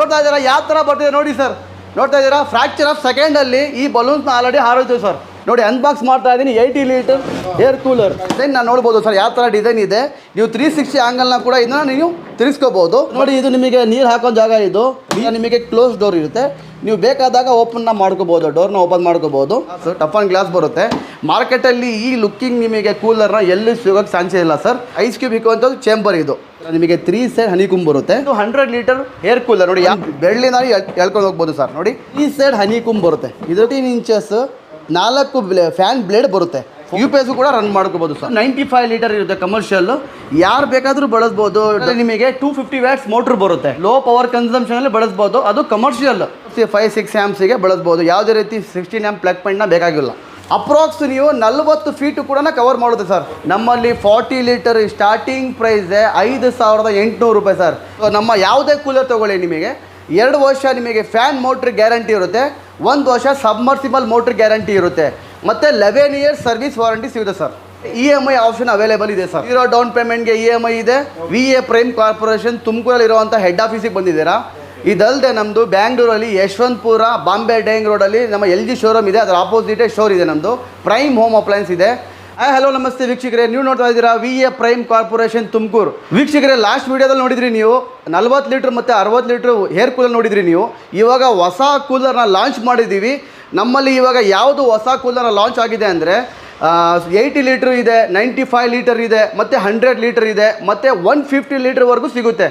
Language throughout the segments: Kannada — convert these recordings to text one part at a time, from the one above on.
ನೋಡ್ತಾ ಇದ್ದೀರಾ? ಯಾವ ಥರ ಬರ್ತಿದೆ ನೋಡಿ ಸರ್. ನೋಡ್ತಾ ಇದ್ದೀರಾ? ಫ್ರಾಕ್ಚರ್ ಆಫ್ ಸೆಕೆಂಡಲ್ಲಿ ಈ ಬಲೂನ್ಸ್ನ ಆಲ್ರೆಡಿ ಹಾರೋಯ್ತು ಸರ್. ನೋಡಿ ಅನ್ಬಾಕ್ಸ್ ಮಾಡ್ತಾ ಇದ್ದೀನಿ. Eighty litre air cooler then ನಾನು ನೋಡ್ಬೋದು ಸರ್, ಯಾವ ಥರ ಡಿಸೈನ್ ಇದೆ. ನೀವು ತ್ರೀ ಸಿಕ್ಸ್ಟಿ ಆ್ಯಂಗಲ್ನ ಕೂಡ ಇದನ್ನ ನೀವು ತಿರ್ಸ್ಕೋಬೋದು. ನೋಡಿ, ಇದು ನಿಮಗೆ ನೀರು ಹಾಕೋ ಜಾಗ ಇದು. ನಿಮಗೆ ಕ್ಲೋಸ್ ಡೋರ್ ಇರುತ್ತೆ. ನೀವು ಬೇಕಾದಾಗ ಓಪನ್ನ ಮಾಡ್ಕೋಬೋದು ಡೋರ್ನ ಓಪನ್ ಮಾಡ್ಕೋಬಹುದು ಟಫ್ ಆನ್ ಗ್ಲಾಸ್ ಬರುತ್ತೆ. ಮಾರ್ಕೆಟಲ್ಲಿ ಈ ಲುಕ್ಕಿಂಗ್ ನಿಮಗೆ ಕೂಲರ್ನ ಎಲ್ಲೂ ಸಿಗೋಕ್ಕೆ ಸಾಂಚೆ ಇಲ್ಲ ಸರ್ ಐಸ್ ಕ್ಯೂಬ್ ಇಕ್ಕುವಂಥದ್ದು ಚೇಂಬರ್ ಇದು. ನಿಮಗೆ ತ್ರೀ ಸೈಡ್ ಹನಿಕುಂಬ್ ಬರುತ್ತೆ. ಇದು ಹಂಡ್ರೆಡ್ ಲೀಟರ್ ಏರ್ ಕೂಲರ್ ನೋಡಿ ಬೆಳ್ಳಿನ ಎಳ್ಕೊಂಡು ಹೋಗ್ಬೋದು ಸರ್ ನೋಡಿ, ಈ ಸೈಡ್ ಹನಿಕುಂಬ್ ಬರುತ್ತೆ. ಇದು ಟೀನ್ ಇಂಚಸ್ ನಾಲ್ಕು ಫ್ಯಾನ್ ಬ್ಲೇಡ್ ಬರುತ್ತೆ. ಯು ಪಿ ಎಸ್ ಕೂಡ ರನ್ ಮಾಡ್ಕೋಬೋದು ಸರ್ ನೈಂಟಿ ಫೈವ್ ಲೀಟರ್ ಇರುತ್ತೆ ಕಮರ್ಷಿಯಲ್ ಯಾರು ಬೇಕಾದರೂ ಬಳಸ್ಬೋದು. ನಿಮಗೆ ಟೂ ಫಿಫ್ಟಿ ವ್ಯಾಟ್ಸ್ ಮೋಟ್ರ್ ಬರುತ್ತೆ. ಲೋ ಪವರ್ ಕನ್ಸಂಪ್ಷನ್ ಅಲ್ಲಿ ಬಳಸ್ಬೋದು. ಅದು ಕಮರ್ಷಿಯಲ್ ಫೈವ್ ಸಿಕ್ಸ್ ಆ್ಯಮ್ಸಿಗೆ ಬಳಸ್ಬೋದು. ಯಾವುದೇ ರೀತಿ ಸಿಕ್ಸ್ಟೀನ್ ಆ್ಯಮ್ ಪ್ಲಗ್ ಪಾಯಿಂಟ್ನ ಬೇಕಾಗಿಲ್ಲ. ಅಪ್ರಾಕ್ಸ್ ನೀವು ನಲ್ವತ್ತು ಫೀಟು ಕೂಡ ಕವರ್ ಮಾಡುತ್ತೆ ಸರ್ ನಮ್ಮಲ್ಲಿ ಫಾರ್ಟಿ ಲೀಟರ್ ಸ್ಟಾರ್ಟಿಂಗ್ ಪ್ರೈಸ್ ಐದು ಸಾವಿರದ ಎಂಟುನೂರು ರೂಪಾಯಿ ಸರ್ ಸೊ ನಮ್ಮ ಯಾವುದೇ ಕೂಲರ್ ತಗೊಳ್ಳಿ ನಿಮಗೆ. ಎರಡು ವರ್ಷ ನಿಮಗೆ ಫ್ಯಾನ್ ಮೋಟ್ರ್ ಗ್ಯಾರಂಟಿ ಇರುತ್ತೆ. ಒಂದು ವರ್ಷ ಸಬ್ಮರ್ಸಿಬಲ್ ಮೋಟ್ರ್ ಗ್ಯಾರಂಟಿ ಇರುತ್ತೆ. ಮತ್ತು ಲೆವೆನ್ ಇಯರ್ಸ್ ಸರ್ವಿಸ್ ವಾರಂಟಿ ಸಿಗುತ್ತೆ sir E M I option available ಇದೆ ಸರ್ ಇರೋ ಡೌನ್ ಪೇಮೆಂಟ್ಗೆ ಇ ಎಂ ಐ ಇದೆ. ವಿ ಎ ಪ್ರೈಮ್ ಕಾರ್ಪೊರೇಷನ್ ತುಮಕೂರಲ್ಲಿ ಇರುವಂತಹ ಹೆಡ್ ಆಫೀಸಿಗೆ ಬಂದಿದ್ದೀರಾ? ಇದಲ್ಲದೆ ನಮ್ಮದು ಬ್ಯಾಂಗ್ಳೂರಲ್ಲಿ ಯಶವಂತಪುರ ಬಾಂಬೆ ಡೇಂಗ್ ರೋಡಲ್ಲಿ ನಮ್ಮ ಎಲ್ ಜಿ ಶೋರೂಮ್ ಇದೆ. ಅದರ ಆಪೋಸಿಟೇ ಶೋರ್ ಇದೆ ನಮ್ಮದು ಪ್ರೈಮ್ ಹೋಮ್ ಅಪ್ಲಯನ್ಸ್ ಇದೆ. ಹಲೋ ನಮಸ್ತೆ ವೀಕ್ಷಕರೇ. ನೀವು ನೋಡ್ತಾ ಇದ್ದೀರಾ V A Prime Corporation Tumakuru. ವೀಕ್ಷಕರೇ ಲಾಸ್ಟ್ ವೀಡಿಯೋದಲ್ಲಿ ನೋಡಿದ್ರಿ ನೀವು. ನಲ್ವತ್ತು ಲೀಟ್ರ್ ಮತ್ತು ಅರವತ್ತು ಲೀಟ್ರ್ ಹೇರ್ ಕೂಲರ್ ನೋಡಿದ್ರಿ ನೀವು. ಇವಾಗ ಹೊಸ ಕೂಲರ್ನ ಲಾಂಚ್ ಮಾಡಿದ್ದೀವಿ. ನಮ್ಮಲ್ಲಿ ಇವಾಗ ಯಾವುದು ಹೊಸ ಕೂಲರ್ನ ಲಾಂಚ್ ಆಗಿದೆ ಅಂದರೆ ಏಯ್ಟಿ ಲೀಟ್ರ್ ಇದೆ ನೈಂಟಿ ಫೈವ್ ಲೀಟರ್ ಇದೆ, ಮತ್ತು ಹಂಡ್ರೆಡ್ ಲೀಟರ್ ಇದೆ, ಮತ್ತು ಒನ್ ಫಿಫ್ಟಿ ಲೀಟ್ರ್ವರೆಗೂ ಸಿಗುತ್ತೆ.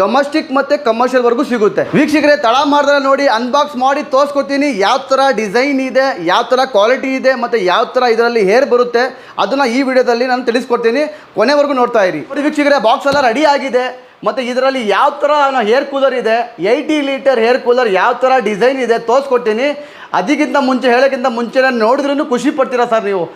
ಡೊಮೆಸ್ಟಿಕ್ ಮತ್ತು ಕಮರ್ಷಿಯಲ್ವರೆಗೂ ಸಿಗುತ್ತೆ. ವೀಕ್ಷಕರೇ, ತಳ ಮಾಡಿದ್ರೆ ನೋಡಿ ಅನ್ಬಾಕ್ಸ್ ಮಾಡಿ ತೋರಿಸ್ಕೊತೀನಿ ಯಾವ ಥರ ಡಿಸೈನ್ ಇದೆ, ಯಾವ ಥರ ಕ್ವಾಲಿಟಿ ಇದೆ, ಮತ್ತು ಯಾವ ಥರ ಇದರಲ್ಲಿ ಹೇರ್ ಬರುತ್ತೆ, ಅದನ್ನು ಈ ವಿಡಿಯೋದಲ್ಲಿ ನಾನು ತಿಳಿಸ್ಕೊಡ್ತೀನಿ. ಕೊನೆವರೆಗೂ ನೋಡ್ತಾ ಇರಿ. ನೋಡಿ ವೀಕ್ಷಕರೇ ಬಾಕ್ಸ್ ಎಲ್ಲ ರೆಡಿ ಆಗಿದೆ, ಮತ್ತು ಇದರಲ್ಲಿ ಯಾವ ಥರ ಹೇರ್ ಕೂಲರ್ ಇದೆ ಏಯ್ಟಿ ಲೀಟರ್ ಹೇರ್ ಕೂಲರ್ ಯಾವ ಥರ ಡಿಸೈನ್ ಇದೆ, ತೋರಿಸ್ಕೊಡ್ತೀನಿ. ಅದಕ್ಕಿಂತ ಮುಂಚೆ, ಹೇಳೋಕ್ಕಿಂತ ಮುಂಚೆ ನೋಡಿದ್ರೂ ಖುಷಿ ಪಡ್ತೀರಾ ಸರ್ ನೀವು?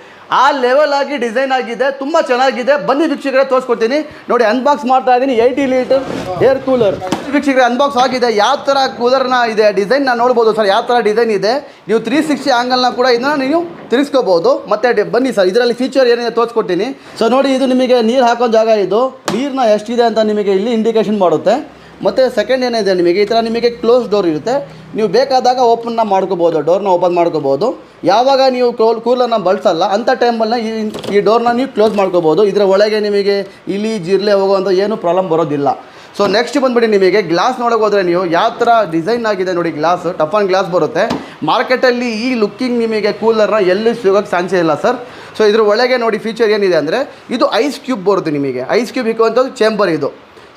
ಆ ಲೆವೆಲ್ ಆಗಿ ಡಿಸೈನ್ ಆಗಿದೆ, ತುಂಬ ಚೆನ್ನಾಗಿದೆ. ಬನ್ನಿ ವೀಕ್ಷಕರೇ, ತೋರಿಸ್ಕೊಡ್ತೀನಿ. ನೋಡಿ ಅನ್ಬಾಕ್ಸ್ ಮಾಡ್ತಾ ಇದ್ದೀನಿ ಏಯ್ಟಿ ಲೀಟರ್ ಏರ್ ಕೂಲರ್ ವೀಕ್ಷಕರೇ ಅನ್ಬಾಕ್ಸ್ ಆಗಿದೆ. ಯಾವ ಥರ ಕೂಲರ್ನ ಇದೆ? ಡಿಸೈನ್ ನಾನು ನೋಡ್ಬೋದು ಸರ್, ಯಾವ ಥರ ಡಿಸೈನ್ ಇದೆ? ನೀವು ತ್ರೀ ಸಿಕ್ಸ್ಟಿ ಆ್ಯಂಗಲ್ನ ಕೂಡ ಇದನ್ನ ನೀವು ತಿರ್ಸ್ಕೋಬೋದು. ಮತ್ತು ಬನ್ನಿ ಸರ್, ಇದರಲ್ಲಿ ಫೀಚರ್ ಏನಿದೆ ತೋರಿಸ್ಕೊಡ್ತೀನಿ. ಸೊ ನೋಡಿ, ಇದು ನಿಮಗೆ ನೀರು ಹಾಕೋ ಜಾಗ ಇದು. ನೀರನ್ನ ಎಷ್ಟಿದೆ ಅಂತ ನಿಮಗೆ ಇಲ್ಲಿ ಇಂಡಿಕೇಶನ್ ಮಾಡುತ್ತೆ. ಮತ್ತು ಸೆಕೆಂಡ್ ಏನಿದೆ ನಿಮಗೆ, ಈ ಥರ ನಿಮಗೆ ಕ್ಲೋಸ್ ಡೋರ್ ಇರುತ್ತೆ. ನೀವು ಬೇಕಾದಾಗ ಓಪನ್ನ ಮಾಡ್ಕೋಬೋದು ಡೋರ್ನ ಓಪನ್ ಮಾಡ್ಕೋಬೋದು. ಯಾವಾಗ ನೀವು ಕೋಲ್ ಕೂಲನ್ನು ಬಳಸಲ್ಲ ಅಂಥ ಟೈಮಲ್ಲಿ ಈ ಈ ಡೋರ್ನ ನೀವು ಕ್ಲೋಸ್ ಮಾಡ್ಕೋಬೋದು. ಇದರ ಒಳಗೆ ನಿಮಗೆ ಇಲಿ, ಜಿರ್ಲೆ ಹೋಗೋವಂಥ ಏನು ಪ್ರಾಬ್ಲಮ್ ಬರೋದಿಲ್ಲ. ಸೊ ನೆಕ್ಸ್ಟ್ ಬಂದುಬಿಟ್ಟು ನಿಮಗೆ ಗ್ಲಾಸ್ ನೋಡೋಕೆ ಹೋದರೆ ನೀವು ಯಾವ ಥರ ಡಿಸೈನ್ ಆಗಿದೆ ನೋಡಿ ಗ್ಲಾಸ್ ಟಫ್ ಆನ್ ಗ್ಲಾಸ್ ಬರುತ್ತೆ. ಮಾರ್ಕೆಟಲ್ಲಿ ಈ ಲುಕ್ಕಿಂಗ್ ನಿಮಗೆ ಕೂಲರ್ನ ಎಲ್ಲೂ ಸಿಗೋಕ್ಕೆ ಚಾನ್ಸೇ ಇಲ್ಲ ಸರ್ ಸೊ ಇದ್ರ ಒಳಗೆ ನೋಡಿ ಫೀಚರ್ ಏನಿದೆ ಅಂದರೆ, ಇದು ಐಸ್ ಕ್ಯೂಬ್ ಬರುತ್ತೆ ನಿಮಗೆ. ಐಸ್ ಕ್ಯೂಬ್ ಇಕ್ಕುವಂಥದ್ದು ಚೇಂಬರ್ ಇದು.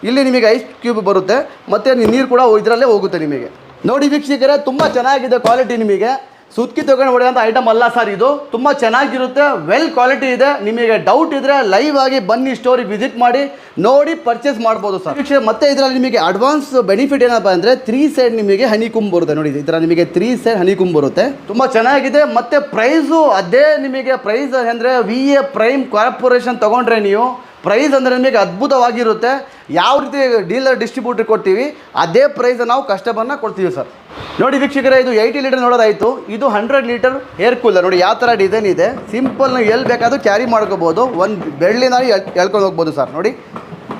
ಇಲ್ಲಿ ನಿಮಗೆ ಐಸ್ ಕ್ಯೂಬ್ ಬರುತ್ತೆ, ಮತ್ತು ನೀರು ಕೂಡ ಇದರಲ್ಲೇ ಹೋಗುತ್ತೆ ನಿಮಗೆ. ನೋಡಿ ವೀಕ್ಷಕರೇ, ತುಂಬ ಚೆನ್ನಾಗಿದೆ ಕ್ವಾಲಿಟಿ ನಿಮಗೆ. ಸುತ್ಕಿ ತಗೊಂಡು ಹೊಡೆಯೋಂಥ ಐಟಮ್ ಅಲ್ಲ ಸರ್ ಇದು. ತುಂಬ ಚೆನ್ನಾಗಿರುತ್ತೆ ವೆಲ್ ಕ್ವಾಲಿಟಿ ಇದೆ. ನಿಮಗೆ ಡೌಟ್ ಇದ್ದರೆ ಲೈವ್ ಆಗಿ ಬನ್ನಿ ಸ್ಟೋರಿ ವಿಸಿಟ್ ಮಾಡಿ, ನೋಡಿ ಪರ್ಚೇಸ್ ಮಾಡ್ಬೋದು ಸರ್ ವೀಕ್ಷಕ ಮತ್ತೆ ಇದರಲ್ಲಿ ನಿಮಗೆ ಅಡ್ವಾನ್ಸ್ ಬೆನಿಫಿಟ್ ಏನಪ್ಪ ಅಂದರೆ ತ್ರೀ ಸೈಡ್ ನಿಮಗೆ ಹನಿಕುಂಬ್ ಬರುತ್ತೆ. ನೋಡಿ ಈ ಥರ ನಿಮಗೆ ತ್ರೀ ಸೈಡ್ ಹನಿಕುಂಬ್ ಬರುತ್ತೆ. ತುಂಬ ಚೆನ್ನಾಗಿದೆ, ಮತ್ತು ಪ್ರೈಸು ಅದೇ ನಿಮಗೆ ಪ್ರೈಸ್ ಅಂದರೆ ವಿ ಎ ಪ್ರೈಮ್ ಕಾರ್ಪೊರೇಷನ್ ತೊಗೊಂಡ್ರೆ ನೀವು ಪ್ರೈಸ್ ಅಂದರೆ ನಿಮಗೆ ಅದ್ಭುತವಾಗಿರುತ್ತೆ. ಯಾವ ರೀತಿ ಡೀಲರ್ ಡಿಸ್ಟ್ರಿಬ್ಯೂಟರ್ ಕೊಡ್ತೀವಿ, ಅದೇ ಪ್ರೈಸ್ ನಾವು ಕಸ್ಟಮರ್ನ ಕೊಡ್ತೀವಿ ಸರ್. ನೋಡಿ ವೀಕ್ಷಕರೇ, ಇದು ಏಯ್ಟಿ ಲೀಟರ್ ನೋಡೋದಾಯಿತು. ಇದು ಹಂಡ್ರೆಡ್ ಲೀಟರ್ ಏರ್ ಕೂಲರ್ ನೋಡಿ ಯಾವ ಥರ ಡಿಸೈನ್ ಇದೆ. ಸಿಂಪಲ್ ಎಲ್ಲಿ ಬೇಕಾದರೂ ಕ್ಯಾರಿ ಮಾಡ್ಕೋಬೋದು. ಒಂದು ಬೆಳ್ಳಿನಾಗಿ ಎಳ್ಕೊಂಡು ಹೋಗ್ಬೋದು ಸರ್. ನೋಡಿ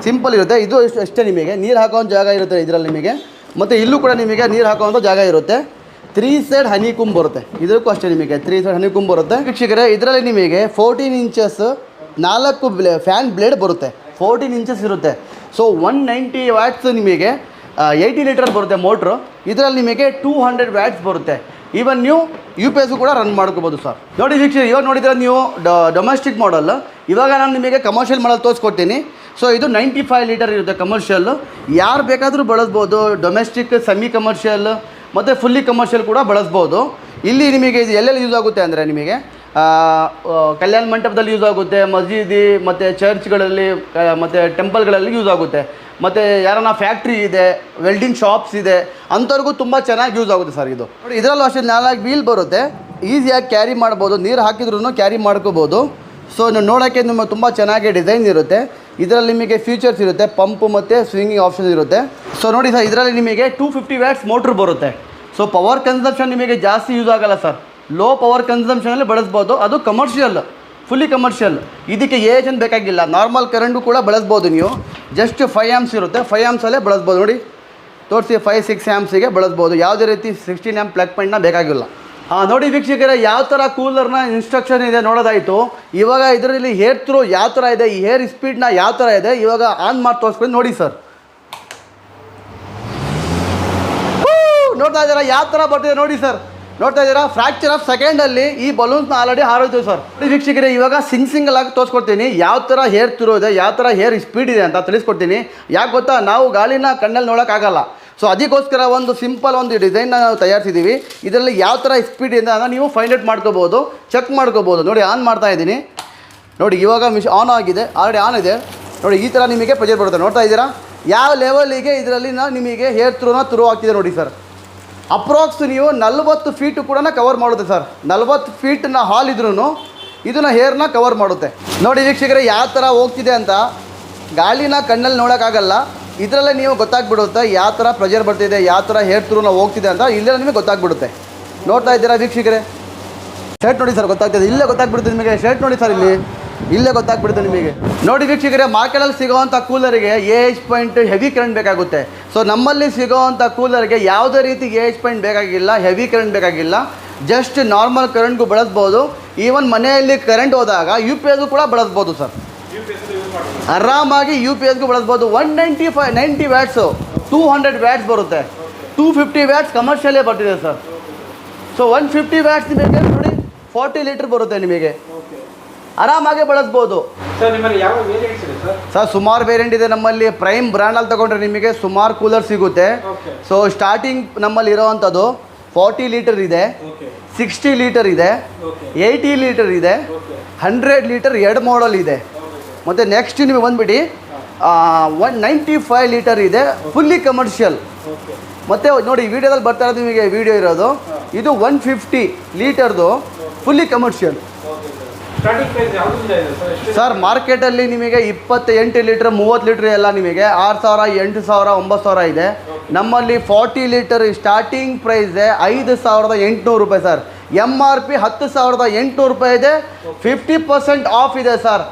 ಸಿಂಪಲ್ ಇರುತ್ತೆ. ಇದು ಅಷ್ಟು ನಿಮಗೆ. ನೀರು ಹಾಕೋವಂಥ ಜಾಗ ಇರುತ್ತೆ ಇದರಲ್ಲಿ ನಿಮಗೆ. ಮತ್ತು ಇಲ್ಲೂ ಕೂಡ ನಿಮಗೆ ನೀರು ಹಾಕೋವಂಥ ಜಾಗ ಇರುತ್ತೆ. ತ್ರೀ ಸೈಡ್ ಹನಿ ಹನಿಕುಂಬ್ ಬರುತ್ತೆ. ಇದಕ್ಕೂ ಅಷ್ಟೇ ನಿಮಗೆ. ತ್ರೀ ಸೈಡ್ ಹನಿಕುಂಬ್ ಬರುತ್ತೆ. ವೀಕ್ಷಕರೇ, ಇದರಲ್ಲಿ ನಿಮಗೆ ಫೋರ್ಟೀನ್ ಇಂಚಸ್ ನಾಲ್ಕು ಫ್ಯಾನ್ ಬ್ಲೇಡ್ ಬರುತ್ತೆ. ಫೋರ್ಟೀನ್ ಇಂಚಸ್ ಇರುತ್ತೆ. ಸೊ ಒನ್ ನೈಂಟಿ ವ್ಯಾಟ್ಸ್ ನಿಮಗೆ ಏಯ್ಟಿ ಲೀಟರ್ ಬರುತ್ತೆ ಮೋಟ್ರು ಇದರಲ್ಲಿ ನಿಮಗೆ ಟೂ ಹಂಡ್ರೆಡ್ ವ್ಯಾಟ್ಸ್ ಬರುತ್ತೆ. ಈವನ್ ನೀವು ಯು ಪಿ ಎಸ್ಸು ಕೂಡ ರನ್ ಮಾಡ್ಕೋಬೋದು ಸರ್ ನೋಡಿ ಶಿಕ್ಷೆ ಇವಾಗ ನೋಡಿದರೆ ನೀವು ಡೊಮೆಸ್ಟಿಕ್ ಮಾಡಲ್ ಇವಾಗ ನಾನು ನಿಮಗೆ ಕಮರ್ಷಿಯಲ್ ಮಾಡಲ್ ತೋರಿಸ್ಕೊಡ್ತೀನಿ. ಸೊ ಇದು ನೈಂಟಿ ಫೈವ್ ಲೀಟರ್ ಇರುತ್ತೆ ಕಮರ್ಷಿಯಲ್ ಯಾರು ಬೇಕಾದರೂ ಬಳಸ್ಬೋದು. ಡೊಮೆಸ್ಟಿಕ್ ಸೆಮಿ ಕಮರ್ಷಿಯಲ್ ಮತ್ತು ಫುಲ್ಲಿ ಕಮರ್ಷಿಯಲ್ ಕೂಡ ಬಳಸ್ಬೋದು. ಇಲ್ಲಿ ನಿಮಗೆ ಇದು ಎಲ್ಲೆಲ್ಲಿ ಯೂಸ್ ಆಗುತ್ತೆ ಅಂದರೆ ನಿಮಗೆ ಕಲ್ಯಾಣ ಮಂಟಪದಲ್ಲಿ ಯೂಸ್ ಆಗುತ್ತೆ, ಮಸೀದಿ, ಮತ್ತು ಚರ್ಚ್ಗಳಲ್ಲಿ ಮತ್ತು ಟೆಂಪಲ್ಗಳಲ್ಲಿ ಯೂಸ್ ಆಗುತ್ತೆ. ಮತ್ತು ಯಾರನ್ನ ಫ್ಯಾಕ್ಟ್ರಿ ಇದೆ ವೆಲ್ಡಿಂಗ್ ಶಾಪ್ಸ್ ಇದೆ ಅಂಥವ್ರಿಗೂ ತುಂಬ ಚೆನ್ನಾಗಿ ಯೂಸ್ ಆಗುತ್ತೆ ಸರ್ ಇದು. ನೋಡಿ, ಇದರಲ್ಲೂ ಅಷ್ಟೇ ನಾಲ್ಕು ವೀಲ್ ಬರುತ್ತೆ. ಈಸಿಯಾಗಿ ಕ್ಯಾರಿ ಮಾಡ್ಬೋದು, ನೀರು ಹಾಕಿದ್ರೂ ಕ್ಯಾರಿ ಮಾಡ್ಕೋಬೋದು. ಸೊ ನೀವು ನೋಡೋಕ್ಕೆ ನಿಮಗೆ ತುಂಬ ಚೆನ್ನಾಗಿ ಡಿಸೈನ್ ಇರುತ್ತೆ. ಇದರಲ್ಲಿ ನಿಮಗೆ ಫೀಚರ್ಸ್ ಇರುತ್ತೆ ಪಂಪು ಮತ್ತು ಸ್ವಿಂಗಿಂಗ್ ಆಪ್ಷನ್ ಇರುತ್ತೆ. ಸೊ ನೋಡಿ ಸರ್ ಇದರಲ್ಲಿ ನಿಮಗೆ ಟೂ ಫಿಫ್ಟಿ ವ್ಯಾಟ್ಸ್ ಮೋಟ್ರ್ ಬರುತ್ತೆ. ಸೊ ಪವರ್ ಕನ್ಸಂಪ್ಷನ್ ನಿಮಗೆ ಜಾಸ್ತಿ ಯೂಸ್ ಆಗೋಲ್ಲ ಸರ್ ಲೋ ಪವರ್ ಕನ್ಸಂಪ್ಷನಲ್ಲಿ ಬಳಸ್ಬೋದು. ಅದು ಕಮರ್ಷಿಯಲ್ ಫುಲ್ಲಿ ಕಮರ್ಷಿಯಲ್ ಇದಕ್ಕೆ ಏಜ್ ಅಂತ ಬೇಕಾಗಿಲ್ಲ. ನಾರ್ಮಲ್ ಕರೆಂಟು ಕೂಡ ಬಳಸ್ಬೋದು ನೀವು. ಜಸ್ಟ್ ಫೈವ್ ಆಮ್ಸ್ ಇರುತ್ತೆ. ಫೈವ್ ಆ್ಯಮ್ಸಲ್ಲೇ ಬಳಸ್ಬೋದು. ನೋಡಿ. ತೋರಿಸಿ ಫೈವ್ ಸಿಕ್ಸ್ ಆ್ಯಮ್ಸಿಗೆ ಬಳಸ್ಬೋದು. ಯಾವುದೇ ರೀತಿ ಸಿಕ್ಸ್ಟೀನ್ ಆ್ಯಮ್ ಪ್ಲಗ್ ಪಾಯಿಂಟ್ನ ಬೇಕಾಗಿಲ್ಲ. ಹಾಂ ನೋಡಿ ವೀಕ್ಷಕರೇ, ಯಾವ ಥರ ಕೂಲರ್ನ ಇನ್ಸ್ಟ್ರಕ್ಷನ್ ಇದೆ ನೋಡೋದಾಯಿತು. ಇವಾಗ ಇದರಲ್ಲಿ ಹೇರ್ ಥ್ರೂ ಯಾವ ಥರ ಇದೆ, ಈ ಹೇರ್ ಸ್ಪೀಡ್ನ ಯಾವ ಥರ ಇದೆ, ಇವಾಗ ಆನ್ ಮಾಡಿ ತೋರಿಸ್ಕೊಂಡು ನೋಡಿ ಸರ್ ನೋಡ್ತಾ ಇದ್ದೀರಾ? ಯಾವ ಥರ ಬರ್ತಿದೆ ನೋಡಿ ಸರ್ ನೋಡ್ತಾ ಇದ್ದೀರಾ? ಫ್ರಾಕ್ಚರ್ ಆಫ್ ಸೆಕೆಂಡಲ್ಲಿ ಈ ಬಲೂನ್ಸ್ನ ಆಲ್ರೆಡಿ ಹಾರೋಯ್ತು ಸರ್ ವೀಕ್ಷಕರೇ, ಇವಾಗ ಸಿಂಗ್ ಸಿಂಗಲ್ ಆಗಿ ತೋರಿಸ್ಕೊಡ್ತೀನಿ. ಯಾವ ಥರ ಹೇರ್ ತಿರೋದೆ, ಯಾವ ಥರ ಹೇರ್ ಸ್ಪೀಡ್ ಇದೆ ಅಂತ ತಿಳಿಸ್ಕೊಡ್ತೀನಿ. ಯಾಕೆ ಗೊತ್ತಾ? ನಾವು ಗಾಳಿನ ಕಣ್ಣಲ್ಲಿ ನೋಡೋಕ್ಕಾಗಲ್ಲ ಸೊ ಅದಕ್ಕೋಸ್ಕರ ಒಂದು ಸಿಂಪಲ್ ಒಂದು ಡಿಸೈನ್ನ ನಾವು ತಯಾರಿಸಿದ್ದೀವಿ ಇದರಲ್ಲಿ ಯಾವ ಥರ ಸ್ಪೀಡ್ ಇದೆ ಅಂತ ನೀವು ಫೈಂಡ್ ಔಟ್ ಮಾಡ್ಕೋಬೋದು ಚೆಕ್ ಮಾಡ್ಕೋಬೋದು. ನೋಡಿ ಆನ್ ಮಾಡ್ತಾ ಇದ್ದೀನಿ. ನೋಡಿ, ಇವಾಗ ಮಿಶ್ ಆನ್ ಆಗಿದೆ ಆಲ್ರೆಡಿ ಆನ್ ಇದೆ. ನೋಡಿ, ಈ ಥರ ನಿಮಗೆ ಪ್ರೆಜರ್ ಬರುತ್ತೆ. ನೋಡ್ತಾ ಇದ್ದೀರಾ? ಯಾವ ಲೆವೆಲಿಗೆ ಇದರಲ್ಲಿ ನಿಮಗೆ ಹೇರ್ ತ್ರೂನ ತ್ರೂ ಆಗ್ತಿದೆ ನೋಡಿ ಸರ್ ಅಪ್ರಾಕ್ಸ್ ನೀವು ನಲ್ವತ್ತು ಫೀಟು ಕೂಡ ಕವರ್ ಮಾಡುತ್ತೆ ಸರ್ ನಲ್ವತ್ತು ಫೀಟ್ನ ಹಾಲ್ ಇದ್ರೂ ಇದನ್ನ ಹೇರ್ನ ಕವರ್ ಮಾಡುತ್ತೆ. ನೋಡಿ ವೀಕ್ಷಕರೇ, ಯಾವ ಥರ ಹೋಗ್ತಿದೆ ಅಂತ ಗಾಳಿನ ಕಣ್ಣಲ್ಲಿ ನೋಡೋಕ್ಕಾಗಲ್ಲ. ಇದರಲ್ಲೇ ನೀವು ಗೊತ್ತಾಗ್ಬಿಡುತ್ತೆ ಯಾವ ಥರ ಪ್ರೆಜರ್ ಬರ್ತಿದೆ, ಯಾವ ಥರ ಹೇರ್ ಥ್ರೂನ ಹೋಗ್ತಿದೆ ಅಂತ ಇಲ್ಲೇ ನಿಮಗೆ ಗೊತ್ತಾಗ್ಬಿಡುತ್ತೆ. ನೋಡ್ತಾ ಇದ್ದೀರಾ ವೀಕ್ಷಕರೇ? ಶರ್ಟ್ ನೋಡಿ ಸರ್ ಗೊತ್ತಾಗ್ತದೆ ಇಲ್ಲೇ ಗೊತ್ತಾಗ್ಬಿಡುತ್ತೆ ನಿಮಗೆ. ಶರ್ಟ್ ನೋಡಿ ಸರ್ ಇಲ್ಲಿ. ಇಲ್ಲೇ ಗೊತ್ತಾಗ್ಬಿಡುತ್ತೆ ನಿಮಗೆ. ನೋಡಿ ವೀಕ್ಷಕರೇ ಮಾರ್ಕೆಟಲ್ಲಿ ಸಿಗೋವಂಥ ಕೂಲರಿಗೆ A H point heavy current ಬೇಕಾಗುತ್ತೆ. ಸೊ ನಮ್ಮಲ್ಲಿ ಸಿಗೋವಂಥ ಕೂಲರ್ಗೆ ಯಾವುದೇ ರೀತಿ ಎ ಎಚ್ ಪಾಯಿಂಟ್ ಬೇಕಾಗಿಲ್ಲ ಹೆವಿ ಕರೆಂಟ್ ಬೇಕಾಗಿಲ್ಲ. ಜಸ್ಟ್ ನಾರ್ಮಲ್ ಕರೆಂಟ್ಗೂ ಬಳಸ್ಬೋದು. ಈವನ್ ಮನೆಯಲ್ಲಿ ಕರೆಂಟ್ ಹೋದಾಗ ಯು ಪಿ ಎಸ್ಗೂ ಕೂಡ ಬಳಸ್ಬೋದು ಸರ್ ಆರಾಮಾಗಿ ಯು ಪಿ ಎಸ್ಗೂ ಬಳಸ್ಬೋದು. One ninety five ninety watts two hundred watts ಬರುತ್ತೆ ಟೂ ಫಿಫ್ಟಿ ವ್ಯಾಟ್ಸ್ ಕಮರ್ಷಿಯಲ್ಲೇ ಬರ್ತಿದೆ sir so one fifty watts ನಿಮಗೆ ನೋಡಿ ಫಾರ್ಟಿ ಲೀಟ್ರ್ ಬರುತ್ತೆ ನಿಮಗೆ. ಆರಾಮಾಗಿ ಬಳಸ್ಬೋದು. ಸರ್ ಸುಮಾರು ವೇರಿಯಂಟ್ ಇದೆ. ನಮ್ಮಲ್ಲಿ ಪ್ರೈಮ್ ಬ್ರ್ಯಾಂಡಲ್ಲಿ ತಗೊಂಡ್ರೆ ನಿಮಗೆ ಸುಮಾರು ಕೂಲರ್ ಸಿಗುತ್ತೆ. ಸೊ ಸ್ಟಾರ್ಟಿಂಗ್ ನಮ್ಮಲ್ಲಿ ಇರೋವಂಥದ್ದು ಫಾರ್ಟಿ ಲೀಟರ್ ಇದೆ. ಸಿಕ್ಸ್ಟಿ ಲೀಟರ್ ಇದೆ. ಏಯ್ಟಿ ಲೀಟರ್ ಇದೆ. ಹಂಡ್ರೆಡ್ ಲೀಟರ್ ಎರಡು ಮಾಡಲ್ ಇದೆ. ಮತ್ತು ನೆಕ್ಸ್ಟ್ ನಿಮಗೆ ಬಂದುಬಿಟ್ಟು ಒನ್ ನೈಂಟಿ ಫೈವ್ ಲೀಟರ್ ಇದೆ. ಫುಲ್ಲಿ ಕಮರ್ಷಿಯಲ್ ಮತ್ತು ನೋಡಿ ವಿಡಿಯೋದಲ್ಲಿ ಬರ್ತಾ ಇರೋದು ನಿಮಗೆ ವಿಡಿಯೋ ಇರೋದು. ಇದು ಒನ್ ಫಿಫ್ಟಿ ಲೀಟರ್ದು ಫುಲ್ಲಿ ಕಮರ್ಷಿಯಲ್ ಸರ್ ಮಾರ್ಕೆಟಲ್ಲಿ ನಿಮಗೆ ಇಪ್ಪತ್ತೆಂಟು ಲೀಟ್ರ್ ಮೂವತ್ತು ಲೀಟ್ರ್ ಎಲ್ಲ ನಿಮಗೆ ಆರು ಸಾವಿರ ಎಂಟು ಸಾವಿರ ಒಂಬತ್ತು ಸಾವಿರ ಇದೆ. ನಮ್ಮಲ್ಲಿ ಫಾರ್ಟಿ ಲೀಟರ್ ಸ್ಟಾರ್ಟಿಂಗ್ ಪ್ರೈಸ್ ಐದು ಸಾವಿರದ ಎಂಟುನೂರು ರೂಪಾಯಿ ಸರ್ ಎಂ ಆರ್ ಪಿ ಹತ್ತು ಸಾವಿರದ ಎಂಟುನೂರು ರೂಪಾಯಿ ಇದೆ. ಫಿಫ್ಟಿ ಪರ್ಸೆಂಟ್ ಆಫ್ ಇದೆ ಸರ್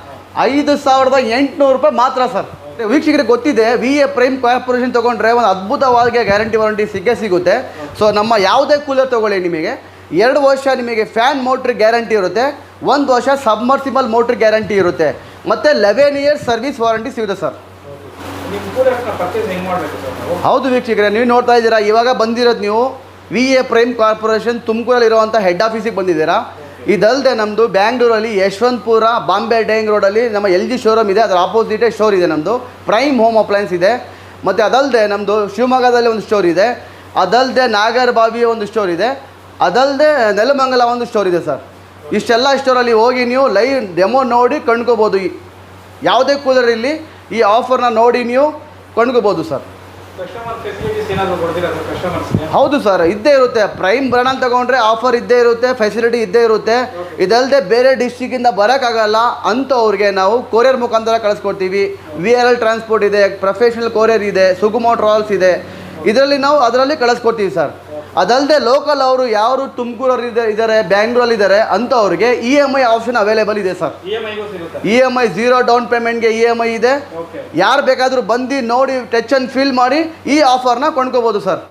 ಐದು ಸಾವಿರದ ಎಂಟುನೂರು ರೂಪಾಯಿ ಮಾತ್ರ ಸರ್ ವೀಕ್ಷಕರಿಗೆ ಗೊತ್ತಿದೆ ವಿ ಎ ಪ್ರೈಮ್ ಕಾರ್ಪೊರೇಷನ್ ತೊಗೊಂಡ್ರೆ ಒಂದು ಅದ್ಭುತವಾಗಿ ಗ್ಯಾರಂಟಿ ವಾರಂಟಿ ಸಿಗೇ ಸಿಗುತ್ತೆ. ಸೊ ನಮ್ಮ ಯಾವುದೇ ಕೂಲರ್ ತೊಗೊಳ್ಳಿ ನಿಮಗೆ. ಎರಡು ವರ್ಷ ನಿಮಗೆ ಫ್ಯಾನ್ ಮೋಟ್ರ್ ಗ್ಯಾರಂಟಿ ಇರುತ್ತೆ ಒಂದು ವರ್ಷ ಸಬ್ಮರ್ಸಿಬಲ್ ಮೋಟ್ರ್ ಗ್ಯಾರಂಟಿ ಇರುತ್ತೆ. ಮತ್ತು ಲೆವೆನ್ ಇಯರ್ಸ್ ಸರ್ವಿಸ್ ವಾರಂಟಿ ಸಿಗುತ್ತೆ ಸರ್. ಹೌದು ವೀಕ್ಷಕರೇ ನೀವು ನೋಡ್ತಾ ಇದ್ದೀರಾ ಇವಾಗ ಬಂದಿರೋದು ನೀವು ವಿ ಎ ಪ್ರೈಮ್ ಕಾರ್ಪೊರೇಷನ್ ತುಮಕೂರಲ್ಲಿ ಇರುವಂಥ ಹೆಡ್ ಆಫೀಸಿಗೆ ಬಂದಿದ್ದೀರಾ. ಇದಲ್ಲದೆ ನಮ್ಮದು ಬ್ಯಾಂಗ್ಳೂರಲ್ಲಿ ಯಶವಂತಪುರ ಬಾಂಬೆ ಡೈಂಗ್ ರೋಡಲ್ಲಿ ನಮ್ಮ ಎಲ್ ಜಿ ಶೋರೂಮ್ ಇದೆ ಅದರ ಆಪೋಸಿಟೇ ಸ್ಟೋರ್ ಇದೆ ನಮ್ಮದು ಪ್ರೈಮ್ ಹೋಮ್ ಅಪ್ಲಯನ್ಸ್ ಇದೆ. ಮತ್ತು ಅದಲ್ಲದೆ ನಮ್ಮದು ಶಿವಮೊಗ್ಗದಲ್ಲಿ ಒಂದು ಸ್ಟೋರ್ ಇದೆ. ಅದಲ್ಲದೆ ನಾಗರಬಾವಿಯ ಒಂದು ಸ್ಟೋರ್ ಇದೆ. ಅದಲ್ಲದೆ ನೆಲಮಂಗಲ ಒಂದು ಸ್ಟೋರ್ ಇದೆ ಸರ್. ಇಷ್ಟೆಲ್ಲ ಸ್ಟೋರಲ್ಲಿ ಹೋಗಿ ನೀವು ಲೈವ್ ಡೆಮೋ ನೋಡಿ ಕಂಡ್ಕೋಬೋದು. ಈ- ಯಾವುದೇ ಕೂಲರ್ ಇಲ್ಲಿ ಈ ಆಫರ್ನ ನೋಡಿ ನೀವು ಕೊಂಡ್ಕೋಬೋದು ಸರ್. ಹೌದು ಸರ್ ಇದ್ದೇ ಇರುತ್ತೆ. ಪ್ರೈಮ್ ಬ್ರ್ಯಾಂಡ್ ತಗೊಂಡ್ರೆ ಆಫರ್ ಇದ್ದೇ ಇರುತ್ತೆ ಫೆಸಿಲಿಟಿ ಇದ್ದೇ ಇರುತ್ತೆ. ಇದಲ್ಲದೆ ಬೇರೆ ಡಿಸ್ಟಿಕ್ಕಿಂದ ಬರೋಕ್ಕಾಗಲ್ಲ. ಅಂಥವ್ರಿಗೆ ನಾವು ಕೊರಿಯರ್ ಮುಖಾಂತರ ಕಳಿಸ್ಕೊಡ್ತೀವಿ. ವಿ ಆರ್ ಎಲ್ ಟ್ರಾನ್ಸ್ಪೋರ್ಟ್ ಇದೆ ಪ್ರೊಫೆಷನಲ್ ಕೊರಿಯರ್ ಇದೆ ಸುಗುಮೋ ಟ್ರಾವೆಲ್ಸ್ ಇದೆ. ಇದರಲ್ಲಿ ನಾವು ಅದರಲ್ಲಿ ಕಳಿಸ್ಕೊಡ್ತೀವಿ ಸರ್. ಅದಲ್ಲದೆ ಲೋಕಲ್ ಅವರು ಯಾರು ತುಮಕೂರಲ್ಲಿ ಇದೆ ಇದ್ದಾರೆ ಬ್ಯಾಂಗ್ಳೂರಲ್ಲಿ ಇದ್ದಾರೆ ಅಂಥವ್ರಿಗೆ E M I option available ಇದೆ sir. E M I zero down ಪೇಮೆಂಟ್ಗೆ E M I ಇದೆ. ಯಾರು ಬೇಕಾದರೂ ಬಂದು ನೋಡಿ ಟಚ್ ಅಂಡ್ ಫೀಲ್ ಮಾಡಿ ಈ ಆಫರ್ನ ಕೊಂಡ್ಕೋಬೋದು ಸರ್.